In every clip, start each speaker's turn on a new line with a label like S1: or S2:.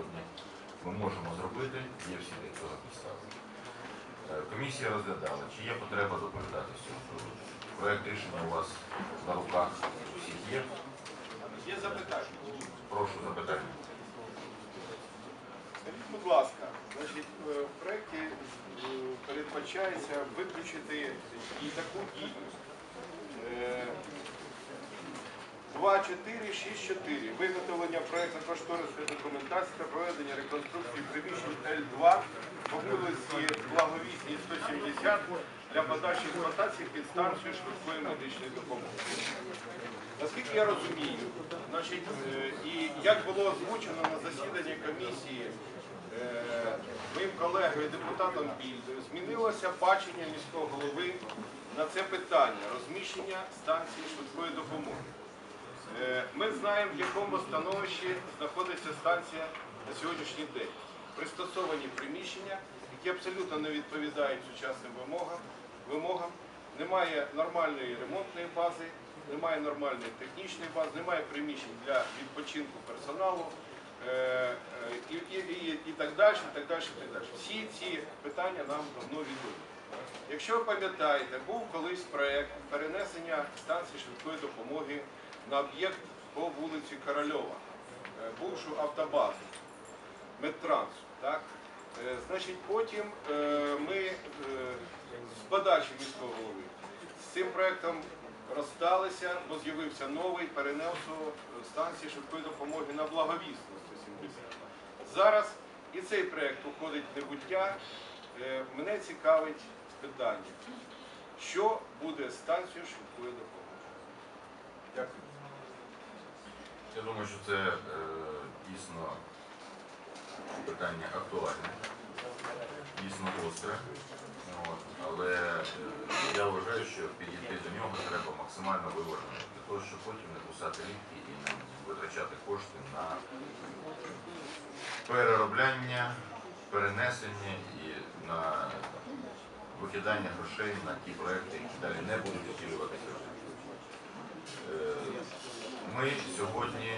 S1: сьогодні ми можемо зробити, є всі для цього підстави. Е, Комісія розглядала, чи є потреба доповідати з цього приводу. Проект рішення у вас на руках всіх є.
S2: Є запитання.
S1: Прошу запитання.
S2: Скажіть, будь ласка, значить, е, в проєкті е, передбачається виключити і таку дію. Е, 2464. Виготовлення проєктно-кошторисної документації та проведення реконструкції приміщень Л2 по вулиці Благовісній 170 для подачі експлуатації під станцію швидкої медичної допомоги. Наскільки я розумію, значить, е, і як було озвучено на засіданні комісії е, моїм колегою депутатом Більдою, змінилося бачення міського голови на це питання розміщення станції швидкої допомоги. Знаємо, в якому становищі знаходиться станція на сьогоднішній день. Пристосовані приміщення, які абсолютно не відповідають сучасним вимогам. вимогам. Немає нормальної ремонтної бази, немає нормальної технічної бази, немає приміщень для відпочинку персоналу е, е, і, і, і, і так далі, і так далі, і так далі. Всі ці питання нам давно відомі. Якщо ви пам'ятаєте, був колись проєкт перенесення станції швидкої допомоги на об'єкт по вулиці Корольова, е, бувшу автобазу Медтрансу. Так? Е, Значить, потім е, ми з подачі міського голови з цим проєктом розсталися, бо з'явився новий перенесу станції швидкої допомоги на благовісну 170. Зараз і цей проєкт уходить в небуття. Мене цікавить питання, що буде станцією швидкої допомоги? Дякую.
S1: Я думаю, що це е, дійсно питання актуальне, дійсно гостре. Але е, я вважаю, що підійти до нього треба максимально виважено, для того, щоб потім не кусати ліпки і не витрачати кошти на переробляння, перенесення і на викидання грошей на ті проекти, які далі не будуть втілюватися. Е, Ми сьогодні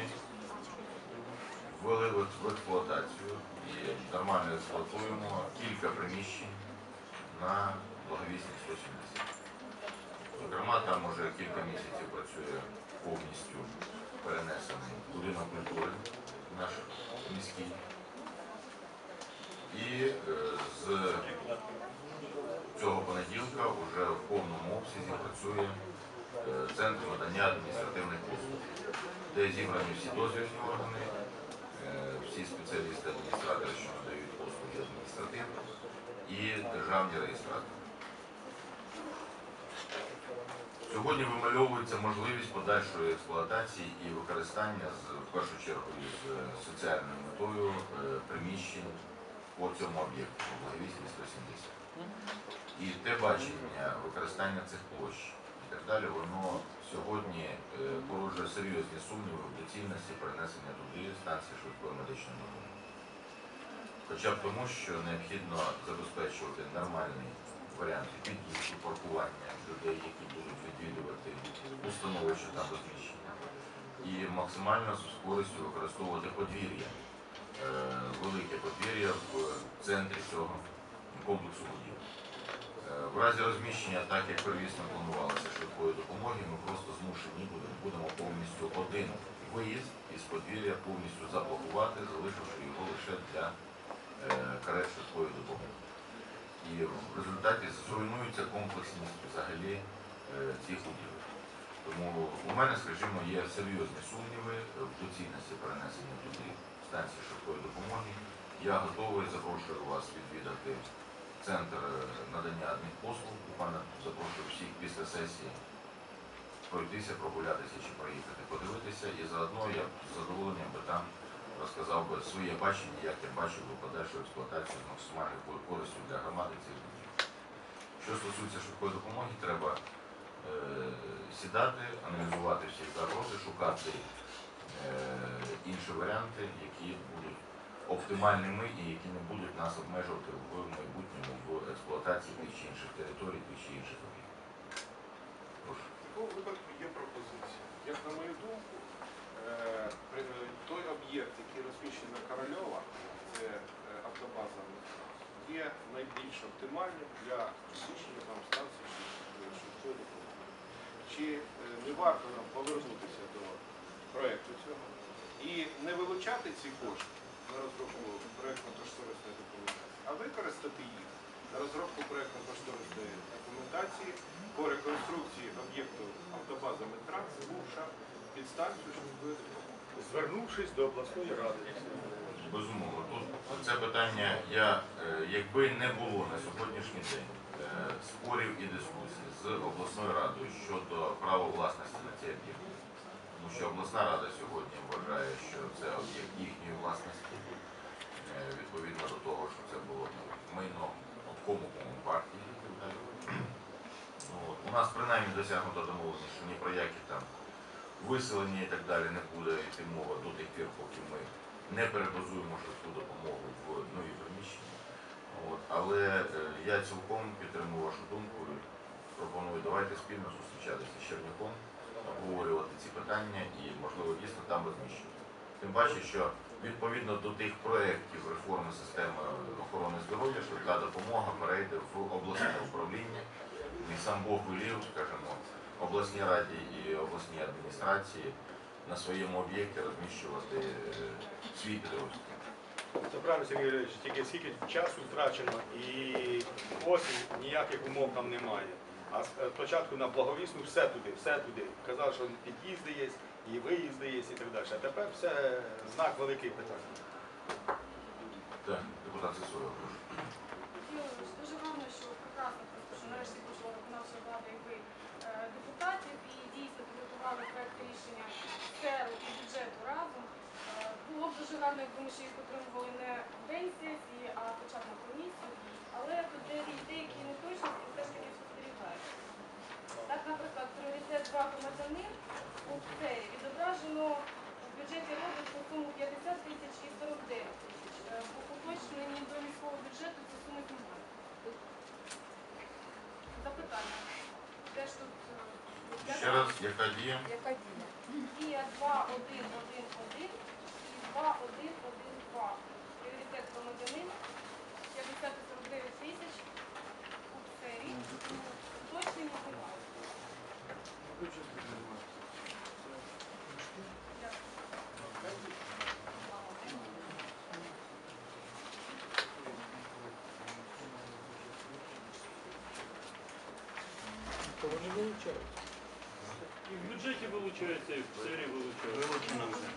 S1: ввели в експлуатацію і нормально експлуатуємо кілька приміщень на благовісній 170. Зокрема, там уже кілька місяців працює повністю перенесений будинок культури наш міський. І е, з цього понеділка вже в повному обсязі працює центр надання адміністративних послуг, де зібрані всі дозвільні органи, е, всі спеціалісти адміністратори, що надають послуги адміністративні, і державні реєстратори. Сьогодні вимальовується можливість подальшої експлуатації і використання в першу чергу із е, соціальною метою е, приміщень по цьому об'єкту по благовісній 170. І те бачення використання цих площ так далі, воно сьогодні е, породжує серйозні сумніви в доцільності перенесення туди станції швидкої медичної допомоги. Хоча б тому, що необхідно забезпечувати нормальний варіант під'їзду, паркування людей, які будуть відвідувати установи, що там розміщені, і максимально з користю використовувати подвір'я, е, велике подвір'я в центрі цього комплексу будівель. В разі розміщення, так як первісно планувалося швидкої допомоги, ми просто змушені будемо повністю один виїзд із подвір'я повністю заблокувати, залишивши його лише для е, карет швидкої допомоги. І в результаті зруйнується комплексність взагалі е, цих будівель. Тому у мене, скажімо, є серйозні сумніви в доцільності перенесення туди станції швидкої допомоги. Я готовий, запрошую вас відвідати центр е, надання адмінпослуг. Буквально запрошую всіх після сесії пройтися, прогулятися чи проїхати, подивитися. І заодно я з задоволенням би там розказав би своє бачення, як я би подальшу експлуатацію з максимальною користю для громади цих будівель. Що стосується швидкої допомоги, треба е, сідати, аналізувати всі загрози, шукати е, інші варіанти, які будуть оптимальними і які не будуть нас обмежувати в майбутньому в експлуатації тих чи інших територій, тих чи інших об'єктів.
S2: В такому випадку є пропозиція. Як на мою думку, е, той об'єкт, який розміщений на Корольова, це е, автобаза, є найбільш оптимальним для розміщення там станції швидкої допомоги. Чи е, не варто нам повернутися до проєкту цього і не вилучати ці кошти? На розробку проєктно-кошторисної документації, а використати їх на розробку проєктно-кошторисної документації по реконструкції об'єкту автобаза Метранс, бувша швидкої допомоги.
S3: Звернувшись до обласної ради,
S1: Безумовно, тут це питання, я, е, якби не було на сьогоднішній день е, спорів і дискусій з обласною радою щодо права власності на ці об'єкти, тому що обласна рада сьогодні вважає, що це об'єкт їхньої власності, е, відповідно до того, що це було ну, майно обкому партії. Ну, от, у нас принаймні досягнуто домовленість, що ні про які там виселення і так далі не буде йти мова до тих пір, поки ми не перебазуємо швидку допомогу в нові приміщення. От. Але е, я цілком підтримую вашу думку і пропоную давайте спільно зустрічатися з Черняком, обговорювати ці питання і, можливо, дійсно там розміщувати. Тим паче, що відповідно до тих проєктів реформи системи охорони здоров'я, швидка допомога перейде в обласне управління. І сам Бог велів, скажімо, обласній раді і обласній адміністрації на своєму об'єкті розміщувати е, свій підрозділ.
S3: це правильно Сергій Юрійович, тільки скільки часу втрачено і осінь ніяких умов там немає. А спочатку на благовісну все туди, все туди. Казав, що під'їзди є, і виїзди є, і так далі. А тепер все знак великий питання.
S1: Так, депутат Сисоєв, прошу.
S4: Дуже гарно, що прекрасно просто, що нарешті почала виконавча влада і ви е, депутатів і дійсно підготували проект рішення СЕРу і бюджету разом. Е, Було б дуже гарно, якби ми ще їх отримували не в день сесії, а хоча б на комісію. Але тут деякі деякі неточності все ж таки. Так, наприклад, пріоритет 2 громадянин у цей відображено в бюджеті розвитку суму 50 тисяч і 49 тисяч. Е, По уточненні до міського бюджету це суми немає. Запитання. Де ж тут е,
S1: Ще раз, яка дія?
S4: яка? Дія 2.1.1.1 і 2.1.1.2. Пріоритет громадянин 50 49 тисяч у СЕРі. Уточнення знімають. Дякую.
S3: То вони вилучають.
S5: І в бюджеті вилучається, і в сфері вилучається.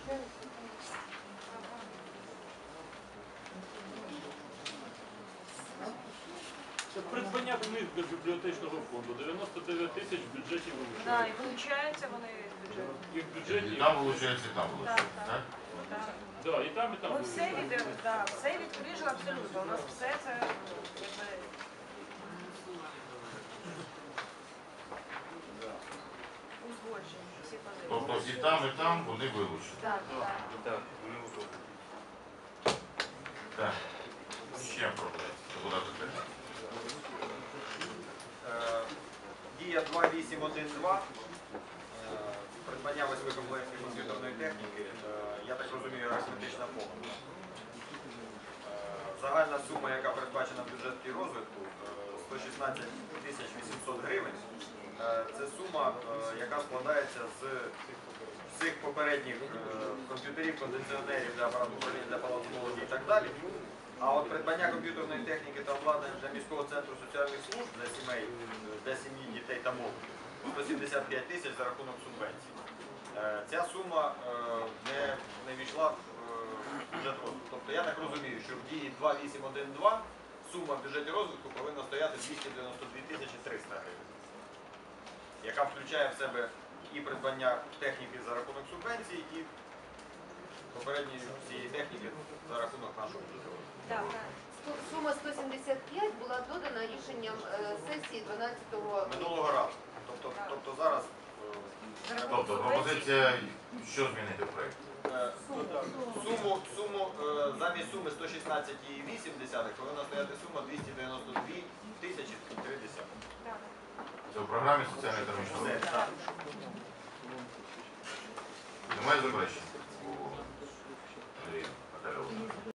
S5: Це придбання книг до бібліотечного фонду. 99 тисяч в бюджеті
S6: Да,
S5: вилучається.
S6: і вилучаються вони з бюджету.
S5: І в
S1: І там виходить, і там виходить,
S6: Так,
S1: так?
S6: Так.
S5: да, і там, і там
S6: Ми все
S5: вилучається.
S6: від, да, все від абсолютно. У нас все це якби узгоджені, всі позиції.
S1: Тобто і там, і там вони вилучені.
S6: Так, так.
S1: Так. Ще проблема.
S7: Е, Дія 2812, е, придбання восьми комплектів комп'ютерної техніки, е, я так розумію, арифметична помилка. Е, сума, яка передбачена в бюджеті розвитку, е, 116 тисяч 800 гривень. Е, Це сума, е, яка складається з всіх попередніх е, комп'ютерів, кондиціонерів для апарату для палатології і так далі. А от придбання комп'ютерної техніки та обладнання для міського центру соціальних служб для сімей, е, для сім'ї, дітей та молоді 175 тисяч за рахунок субвенцій. Е, Ця сума е, не, не війшла е, бюджет розвитку. Тобто я так розумію, що в дії 2812 сума в бюджеті розвитку повинна стояти 292 тисячі 300 гривень, яка включає в себе і придбання техніки за рахунок субвенцій, і попередньої цієї техніки за рахунок нашого бюджету.
S8: Так, Су- сума 175 була додана рішенням е, сесії 12-го.
S7: Минулого разу. Тобто, тобто зараз е,
S1: Тобто пропозиція, що змінити в проєкті?
S7: 16,8 повинна стояти сума 292 тисячі 3
S1: Це в програмі
S7: соціально-економічного.
S1: Немає заперечень?